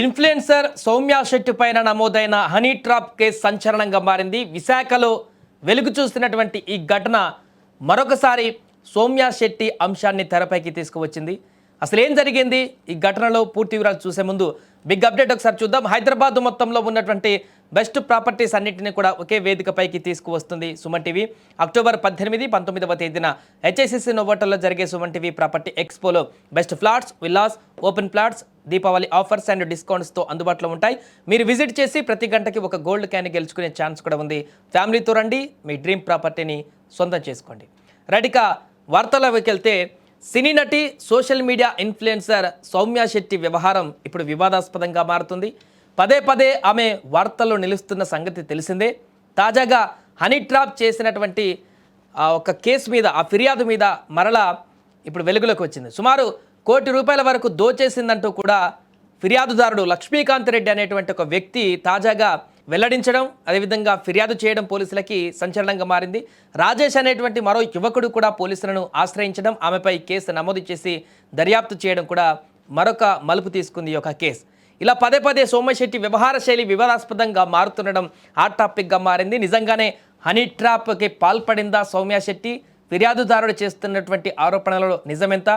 Influencer Soumya Shetty పైన నమోదైన honey trap case సంచలనంగా మారింది. విశాఖలో వెలుగు చూస్తున్నటువంటి ఈ ఘటన మరొకసారి సౌమ్య శెట్టి అంశాన్ని తెరపైకి తీసుకువచ్చింది. అసలు ఏం జరిగింది? ఈ ఘటనలో పూర్తి వివరాలు చూసే ముందు బిగ్ అప్డేట్ ఒకసారి చూద్దాం. హైదరాబాద్ మొత్తంలో ఉన్నటువంటి బెస్ట్ ప్రాపర్టీస్ అన్నింటినీ కూడా ఒకే వేదికపైకి తీసుకువస్తుంది సుమన్ టీవీ. అక్టోబర్ పద్దెనిమిది పంతొమ్మిదవ తేదీన హెచ్ఐసిసి నోవోటల్లో జరిగే Suman TV property ఎక్స్పోలో best flats villas open plots Deepavali offers and డిస్కౌంట్స్తో అందుబాటులో ఉంటాయి. మీరు విజిట్ చేసి ప్రతి గంటకి ఒక గోల్డ్ క్యాన్ గెలుచుకునే ఛాన్స్ కూడా ఉంది. ఫ్యామిలీతో రండి మీ డ్రీమ్ ప్రాపర్టీని సొంతం చేసుకోండి. రడిక ఇక వెళ్తే సినీ నటి social media influencer Soumya Shetty వ్యవహారం ఇప్పుడు వివాదాస్పదంగా మారుతుంది. పదే పదే ఆమె వార్తల్లో నిలుస్తున్న సంగతి తెలిసిందే. తాజాగా హనీ ట్రాప్ చేసినటువంటి ఆ ఒక కేసు మీద ఆ ఫిర్యాదు మీద మరలా ఇప్పుడు వెలుగులోకి వచ్చింది. సుమారు కోటి రూపాయల వరకు దోచేసిందంటూ కూడా ఫిర్యాదుదారుడు లక్ష్మీకాంత్ రెడ్డి అనేటువంటి ఒక వ్యక్తి తాజాగా వెల్లడించడం అదేవిధంగా ఫిర్యాదు చేయడం పోలీసులకి సంచలనంగా మారింది. రాజేష్ అనేటువంటి మరో యువకుడు కూడా పోలీసులను ఆశ్రయించడం ఆమెపై కేసు నమోదు చేసి దర్యాప్తు చేయడం కూడా మరొక మలుపు తీసుకుంది ఈ యొక్క కేసు. ఇలా పదే పదే సోమశెట్టి వ్యవహార శైలి వివాదాస్పదంగా మారుతుండడం హాట్ టాపిక్గా మారింది. నిజంగానే హనీ ట్రాప్కి పాల్పడిందా సౌమ్య శెట్టి? ఫిర్యాదుదారుడు చేస్తున్నటువంటి ఆరోపణలలో నిజమెంత?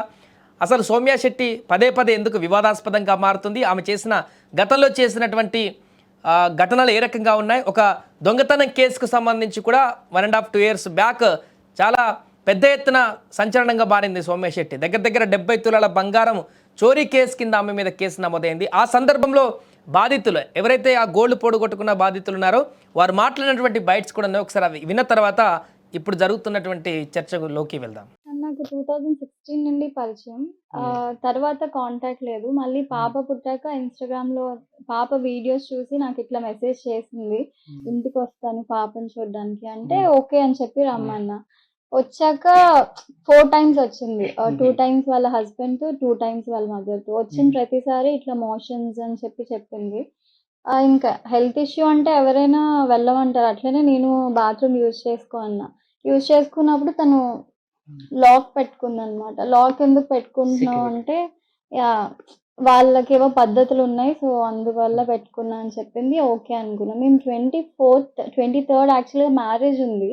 అసలు సౌమ్య శెట్టి పదే పదే ఎందుకు వివాదాస్పదంగా మారుతుంది? ఆమె చేసిన గతంలో చేసినటువంటి ఘటనలు ఏ రకంగా ఉన్నాయి? ఒక దొంగతనం కేసుకు సంబంధించి కూడా one and half two years back చాలా పెద్ద ఎత్తున సంచలనంగా మారింది సౌమ్య శెట్టి. దగ్గర దగ్గర డెబ్బై తులాల బంగారం చోరీ కేసు కింద ఆమె మీద కేసు నమోదైంది. ఆ సందర్భంలో బాధితులు ఎవరైతే ఆ గోల్డ్ పొడగొట్టుకున్న బాధితులు ఉన్నారో వారు మాట్లాడినటువంటి బైట్స్ కూడా ఉన్నాయి. ఒకసారి అవి విన్న తర్వాత ఇప్పుడు జరుగుతున్నటువంటి చర్చలోకి వెళ్దాం. నాకు టూ థౌజండ్ సిక్స్టీన్ నుండి పరిచయం. తర్వాత కాంటాక్ట్ లేదు. మళ్ళీ పాప పుట్టాక ఇన్స్టాగ్రామ్లో పాప వీడియోస్ చూసి నాకు ఇట్లా మెసేజ్ చేసింది. ఇంటికి వస్తాను పాపని చూడడానికి అంటే ఓకే అని చెప్పి రమ్మన్నా. వచ్చాక ఫోర్ టైమ్స్ వచ్చింది. టూ టైమ్స్ వాళ్ళ హస్బెండ్తో టూ టైమ్స్ వాళ్ళ మదర్తో. వచ్చిన. ప్రతిసారి ఇట్లా మోషన్స్ అని చెప్పి చెప్పింది. ఇంకా హెల్త్ ఇష్యూ అంటే ఎవరైనా వెళ్ళమంటారు. అట్లనే నేను బాత్రూమ్ యూజ్ చేసుకో అన్నా. యూజ్ చేసుకున్నప్పుడు తను లాక్ పెట్టుకుంది అనమాట లాక్ ఎందుకు పెట్టుకుంటున్నావు. అంటే యా వాళ్ళకేవో పద్ధతులు ఉన్నాయి. సో అందువల్ల పెట్టుకున్నా అని చెప్పింది. ఓకే అనుకున్నా. మేము ట్వంటీ ఫోర్త్ ట్వంటీ థర్డ్ యాక్చువల్గా మ్యారేజ్ ఉంది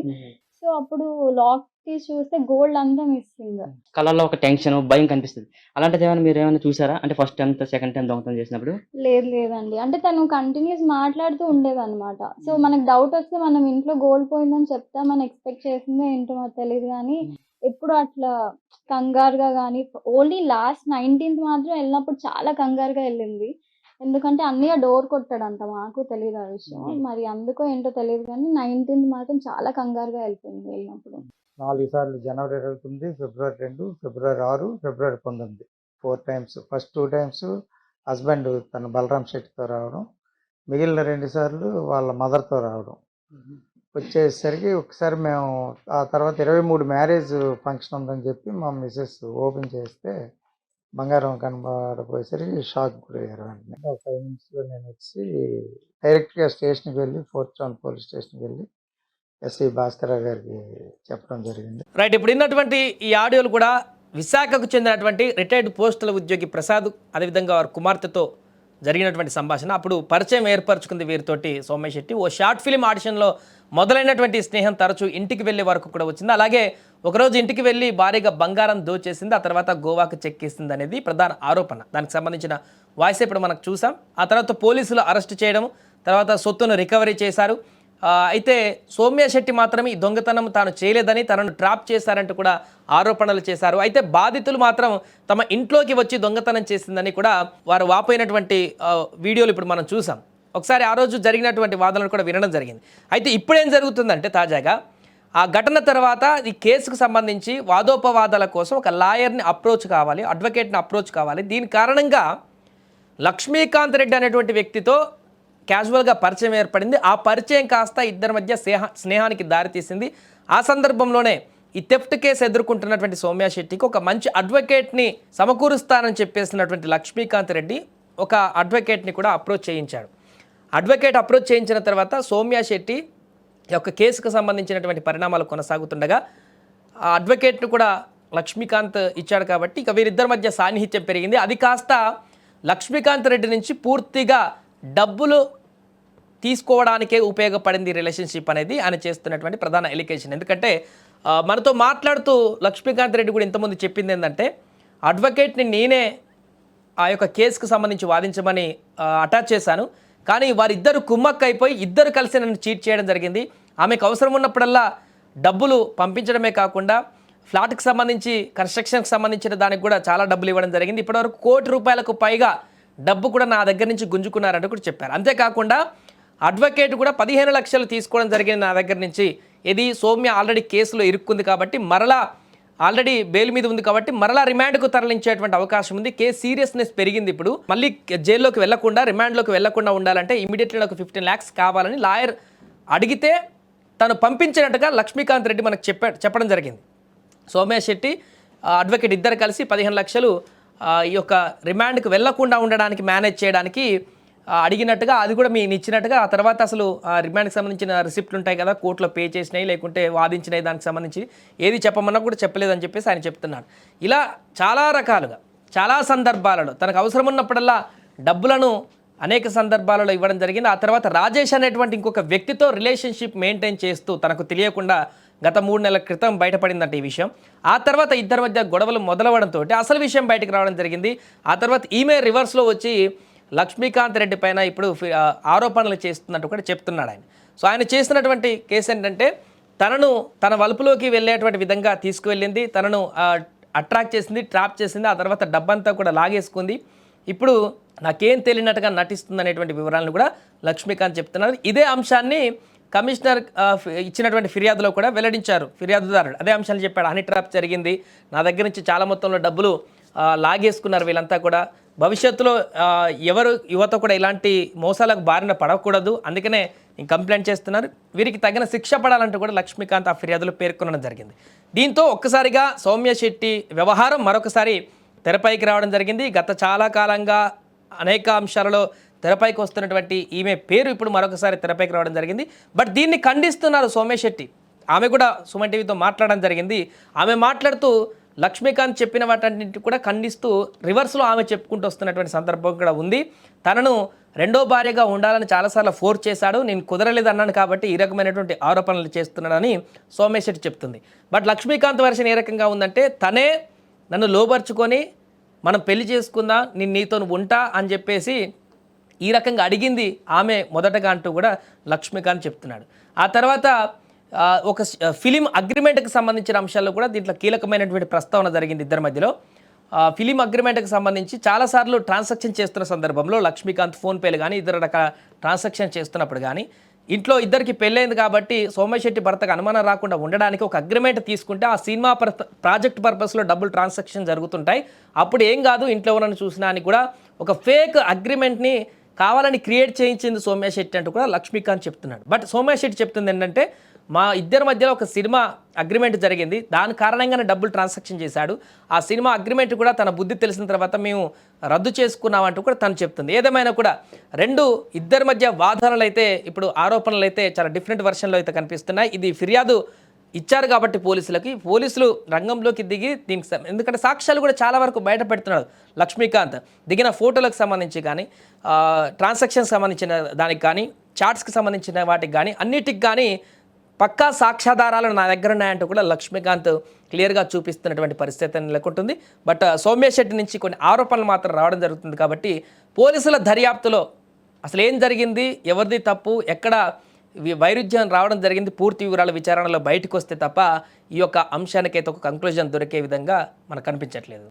సో అప్పుడు లాక్ తీసి చూస్తే గోల్డ్ అంతా మిస్సింగ్ కళ్ళల్లో ఒక టెన్షన్ భయం కనిపిస్తుంది. అలాంటిది ఏమైనా మీరు ఏమైనా చూసారా? అంటే ఫస్ట్ టైం సెకండ్ టైం దొంగతనం చేసినప్పుడు? లేదు లేదండి. అంటే తను కంటిన్యూస్ మాట్లాడుతూ ఉండేది అనమాట సో మనకు డౌట్ వస్తే మనం ఇంట్లో గోల్డ్ పోయిందని చెప్తామని ఎక్స్పెక్ట్ చేసిందో ఏంటో మాకు తెలియదు కానీ ఎప్పుడు అట్లా కంగారుగా కానీ ఓన్లీ లాస్ట్ నైన్టీన్త్ మాత్రం వెళ్ళినప్పుడు చాలా కంగారుగా వెళ్ళింది. ఎందుకంటే అన్నయ్య డోర్ కొట్టాడంట మాకు తెలియదు ఆ విషయం. మరి అందుకో ఏంటో తెలియదు కానీ నైన్టీన్త్ మాత్రం చాలా కంగారుగా వెళ్ళిపోయింది వెళ్ళినప్పుడు. నాలుగు సార్లు జనవరి ఇరవై తొమ్మిది ఫిబ్రవరి రెండు ఫిబ్రవరి ఆరు ఫిబ్రవరి పంతొమ్మిది. Four times first two times husband తన బలరాం శెట్టితో రావడం మిగిలిన రెండు సార్లు వాళ్ళ మదర్తో రావడం. వచ్చేసరికి ఒకసారి మేము ఆ తర్వాత ఇరవై మూడు మ్యారేజ్ ఫంక్షన్ ఉందని చెప్పి మా మిస్సెస్ ఓపెన్ చేస్తే బంగారం కనబడపోయేసరికి షాక్ గురయ్యారు వెంటనే. ఒక ఫైవ్ మినిట్స్లో నేను వచ్చి డైరెక్ట్గా స్టేషన్కి వెళ్ళి ఫోర్త్ టౌన్ పోలీస్ స్టేషన్కి వెళ్ళి ఎస్ఐ భాస్కర్ గారికి చెప్పడం జరిగింది. రైట్ ఇప్పుడు ఉన్నటువంటి ఈ ఆడియోలు కూడా విశాఖకు చెందినటువంటి రిటైర్డ్ పోస్టల్ ఉద్యోగి ప్రసాద్ అదేవిధంగా వారి కుమార్తెతో జరిగినటువంటి సంభాషణ. అప్పుడు పరిచయం ఏర్పరచుకుంది వీరితోటి సోమేష్ శెట్టి. ఓ షార్ట్ ఫిల్మ్ ఆడిషన్లో మొదలైనటువంటి స్నేహం తరచూ ఇంటికి వెళ్ళే వరకు కూడా వచ్చింది. అలాగే ఒకరోజు ఇంటికి వెళ్ళి భారీగా బంగారం దోచేసింది. ఆ తర్వాత గోవాకు చెక్కేసింది అనేది ప్రధాన ఆరోపణ. దానికి సంబంధించిన వాయిస్ ఇప్పుడు మనకు చూసాం. ఆ తర్వాత పోలీసులు అరెస్ట్ చేయడం తర్వాత సొత్తును రికవరీ చేశారు. అయితే సౌమ్యశెట్టి మాత్రమే ఈ దొంగతనం తాను చేయలేదని తనను ట్రాప్ చేశారంటూ కూడా ఆరోపణలు చేశారు. అయితే బాధితులు మాత్రం తమ ఇంట్లోకి వచ్చి దొంగతనం చేసిందని కూడా వారు వాపోయినటువంటి వీడియోలు ఇప్పుడు మనం చూసాం. ఒకసారి ఆ రోజు జరిగినటువంటి వాదనలు కూడా వినడం జరిగింది. అయితే ఇప్పుడేం జరుగుతుందంటే తాజాగా ఆ ఘటన తర్వాత ఈ కేసుకు సంబంధించి వాదోపవాదాల కోసం ఒక లాయర్ని అప్రోచ్ కావాలి అడ్వకేట్ని అప్రోచ్ కావాలి. దీని కారణంగా లక్ష్మీకాంత్ రెడ్డి అనేటువంటి వ్యక్తితో క్యాజువల్గా పరిచయం ఏర్పడింది. ఆ పరిచయం కాస్త ఇద్దరి మధ్య స్నేహ స్నేహానికి దారితీసింది ఆ సందర్భంలోనే ఈ థెఫ్ట్ కేసు ఎదుర్కొంటున్నటువంటి సౌమ్య శెట్టికి ఒక మంచి అడ్వకేట్ని సమకూరుస్తానని చెప్పేసినటువంటి లక్ష్మీకాంత్ రెడ్డి ఒక అడ్వకేట్ని కూడా అప్రోచ్ చేయించాడు. అడ్వకేట్ అప్రోచ్ చేయించిన తర్వాత సౌమ్య శెట్టి యొక్క కేసుకు సంబంధించినటువంటి పరిణామాలు కొనసాగుతుండగా ఆ అడ్వకేట్ను కూడా లక్ష్మీకాంత్ ఇచ్చాడు కాబట్టి ఇక వీరిద్దరి మధ్య సాన్నిహిత్యం పెరిగింది. అది కాస్త లక్ష్మీకాంత్ రెడ్డి నుంచి పూర్తిగా డబ్బులు తీసుకోవడానికే ఉపయోగపడింది రిలేషన్షిప్ అనేది ఆయన చేస్తున్నటువంటి ప్రధాన ఎలికేషన్ ఎందుకంటే మనతో మాట్లాడుతూ లక్ష్మీకాంత్ రెడ్డి కూడా ఇంతకుముందు చెప్పింది ఏంటంటే అడ్వకేట్ని నేనే ఆ యొక్క కేసుకు సంబంధించి వాదించమని అటాచ్ చేశాను. కానీ వారిద్దరు కుమ్మక్క అయిపోయి ఇద్దరు కలిసి నన్ను చీట్ చేయడం జరిగింది. ఆమెకు అవసరం ఉన్నప్పుడల్లా డబ్బులు పంపించడమే కాకుండా ఫ్లాట్కి సంబంధించి కన్స్ట్రక్షన్కి సంబంధించిన దానికి కూడా చాలా డబ్బులు ఇవ్వడం జరిగింది. ఇప్పటివరకు కోటి రూపాయలకు పైగా డబ్బు కూడా నా దగ్గర నుంచి గుంజుకున్నారంటూ కూడా చెప్పారు. అంతేకాకుండా అడ్వకేట్ కూడా పదిహేను లక్షలు తీసుకోవడం జరిగింది నా దగ్గర నుంచి. ఇది సౌమ్య ఆల్రెడీ కేసులో ఇరుక్కుంది కాబట్టి మరలా ఆల్రెడీ బెయిల్ మీద ఉంది కాబట్టి మరలా రిమాండ్కు తరలించేటువంటి అవకాశం ఉంది. కేసు సీరియస్నెస్ పెరిగింది ఇప్పుడు. మళ్ళీ జైల్లోకి వెళ్ళకుండా రిమాండ్లోకి వెళ్ళకుండా ఉండాలంటే ఇమీడియట్లీ నాకు ఫిఫ్టీన్ ల్యాక్స్ కావాలని లాయర్ అడిగితే తను పంపించినట్టుగా లక్ష్మీకాంత్ రెడ్డి మనకు చెప్పా చెప్పడం జరిగింది. సోమేష్ శెట్టి ఆ, అడ్వకేట్ ఇద్దరు కలిసి పదిహేను లక్షలు ఈ యొక్క రిమాండ్కి వెళ్ళకుండా ఉండడానికి మేనేజ్ చేయడానికి అడిగినట్టుగా అది కూడా మీ ఇచ్చినట్టుగా ఆ తర్వాత అసలు ఆ రిమాండ్కి సంబంధించిన రిసిప్ట్లు ఉంటాయి కదా కోర్టులో పే చేసినాయి లేకుంటే వాదించినాయి దానికి సంబంధించి ఏది చెప్పమన్నా కూడా చెప్పలేదని చెప్పేసి ఆయన చెప్తున్నాడు ఇలా చాలా రకాలుగా చాలా సందర్భాలలో తనకు అవసరం ఉన్నప్పుడల్లా డబ్బులను అనేక సందర్భాలలో ఇవ్వడం జరిగింది. ఆ తర్వాత రాజేష్ అనేటువంటి ఇంకొక వ్యక్తితో రిలేషన్షిప్ మెయింటైన్ చేస్తూ తనకు తెలియకుండా గత మూడు నెలల క్రితం బయటపడిందంట ఈ విషయం. ఆ తర్వాత ఇద్దరి మధ్య గొడవలు మొదలవడంతో అసలు విషయం బయటకు రావడం జరిగింది. ఆ తర్వాత ఈమె రివర్స్లో వచ్చి లక్ష్మీకాంత్ రెడ్డి పైన ఇప్పుడు ఆరోపణలు చేస్తున్నట్టు కూడా చెప్తున్నాడు ఆయన. సో ఆయన చేస్తున్నటువంటి కేసు ఏంటంటే తనను తన వలుపులోకి వెళ్ళేటువంటి విధంగా తీసుకువెళ్ళింది. తనను అట్రాక్ట్ చేసింది ట్రాప్ చేసింది. ఆ తర్వాత డబ్బంతా కూడా లాగేసుకుంది. ఇప్పుడు నాకేం తెలియనట్టుగా నటిస్తుంది అనేటువంటి వివరాలను కూడా లక్ష్మీకాంత్ చెప్తున్నారు. ఇదే అంశాన్ని కమిషనర్ ఇచ్చినటువంటి ఫిర్యాదులో కూడా వెల్లడించారు. ఫిర్యాదుదారుడు. అదే అంశాలు చెప్పాడు. హనీ ట్రాప్ జరిగింది. నా దగ్గర నుంచి చాలా మొత్తంలో డబ్బులు లాగేసుకున్నారు వీళ్ళంతా కూడా. భవిష్యత్తులో ఎవరు యువత కూడా ఇలాంటి మోసాలకు బారిన పడకూడదు. అందుకనే నేను కంప్లైంట్ చేస్తున్నారు. వీరికి తగిన శిక్ష పడాలంటూ కూడా లక్ష్మీకాంత్ ఆ ఫిర్యాదులో పేర్కొనడం జరిగింది. దీంతో ఒక్కసారిగా సౌమ్య శెట్టి వ్యవహారం మరొకసారి తెరపైకి రావడం జరిగింది. గత చాలా కాలంగా అనేక అంశాలలో తెరపైకి వస్తున్నటువంటి ఈమె పేరు ఇప్పుడు మరొకసారి తెరపైకి రావడం జరిగింది. బట్ దీన్ని ఖండిస్తున్నారు సోమేష్ శెట్టి. ఆమె కూడా సుమన్ టీవీతో మాట్లాడడం జరిగింది. ఆమె మాట్లాడుతూ లక్ష్మీకాంత్ చెప్పిన వాటన్నింటి కూడా ఖండిస్తూ రివర్స్లో ఆమె చెప్పుకుంటూ వస్తున్నటువంటి సందర్భం కూడా ఉంది. తనను రెండో భార్యగా ఉండాలని చాలాసార్లు ఫోర్స్ చేశాడు. నేను కుదరలేదు అన్నాను కాబట్టి ఈ రకమైనటువంటి ఆరోపణలు చేస్తున్నాడని సోమేష్ శెట్టి చెప్తుంది. బట్ లక్ష్మీకాంత్ వర్షన్ ఏ రకంగా ఉందంటే తనే నన్ను లోపరుచుకొని మనం పెళ్ళి చేసుకుందాం నేను నీతో ఉంటా అని చెప్పేసి ఈ రకంగా అడిగింది ఆమె మొదటగా అంటూ కూడా లక్ష్మీకాంత్ చెప్తున్నాడు. ఆ తర్వాత ఒక ఫిలిం అగ్రిమెంట్కి సంబంధించిన అంశాల్లో కూడా దీంట్లో కీలకమైనటువంటి ప్రస్తావన జరిగింది ఇద్దరి మధ్యలో. ఫిలిం అగ్రిమెంట్కి సంబంధించి చాలాసార్లు ట్రాన్సాక్షన్ చేస్తున్న సందర్భంలో లక్ష్మీకాంత్ ఫోన్పేలు కానీ ఇద్దరు రకాల ట్రాన్సాక్షన్ చేస్తున్నప్పుడు కానీ ఇంట్లో ఇద్దరికి పెళ్ళైంది కాబట్టి సోమశెట్టి భర్తకు అనుమానం రాకుండా ఉండడానికి ఒక అగ్రిమెంట్ తీసుకుంటే ఆ సినిమా పర్- ప్రాజెక్ట్ పర్పస్లో డబ్బులు ట్రాన్సాక్షన్ జరుగుతుంటాయి. అప్పుడు ఏం కాదు ఇంట్లో ఎవరైనా చూసినా అని కూడా ఒక ఫేక్ అగ్రిమెంట్ని కావాలని క్రియేట్ చేయించింది సోమ్య శెట్టి అంటూ కూడా లక్ష్మీకాంత్ చెప్తున్నాడు. బట్ సోమ్య శెట్టి చెప్తుంది ఏంటంటే మా ఇద్దరి మధ్యలో ఒక సినిమా అగ్రిమెంట్ జరిగింది. దాని కారణంగానే డబ్బులు ట్రాన్సాక్షన్ చేశాడు. ఆ సినిమా అగ్రిమెంట్ కూడా తన బుద్ధి తెలిసిన తర్వాత మేము రద్దు చేసుకున్నామంటూ కూడా తను చెప్తుంది. ఏదేమైనా కూడా రెండు ఇద్దరి మధ్య వాదనలు అయితే ఇప్పుడు ఆరోపణలు అయితే చాలా డిఫరెంట్ వర్షన్లో అయితే కనిపిస్తున్నాయి. ఇది ఫిర్యాదు ఇచ్చారు కాబట్టి పోలీసులకి. పోలీసులు రంగంలోకి దిగి దీనికి ఎందుకంటే సాక్ష్యాలు కూడా చాలా వరకు బయటపెడుతున్నారు లక్ష్మీకాంత్. దిగిన ఫోటోలకు సంబంధించి కానీ ట్రాన్సాక్షన్స్ సంబంధించిన దానికి కానీ చార్ట్స్కి సంబంధించిన వాటికి కానీ అన్నిటికి కానీ పక్కా సాక్ష్యాధారాలు నా దగ్గర ఉన్నాయంటూ కూడా లక్ష్మీకాంత్ క్లియర్గా చూపిస్తున్నటువంటి పరిస్థితి నెలకొంటుంది. బట్ సౌమ్య శెట్టి నుంచి కొన్ని ఆరోపణలు మాత్రం రావడం జరుగుతుంది కాబట్టి పోలీసుల దర్యాప్తులో అసలు ఏం జరిగింది? ఎవరిది తప్పు? ఎక్కడ వైరుధ్యం రావడం జరిగింది. పూర్తి వివరాల విచారణలో బయటకు వస్తే తప్ప ఈ యొక్క అంశానికైతే ఒక కంక్లూజన్ దొరికే విధంగా మనకు కనిపించట్లేదు.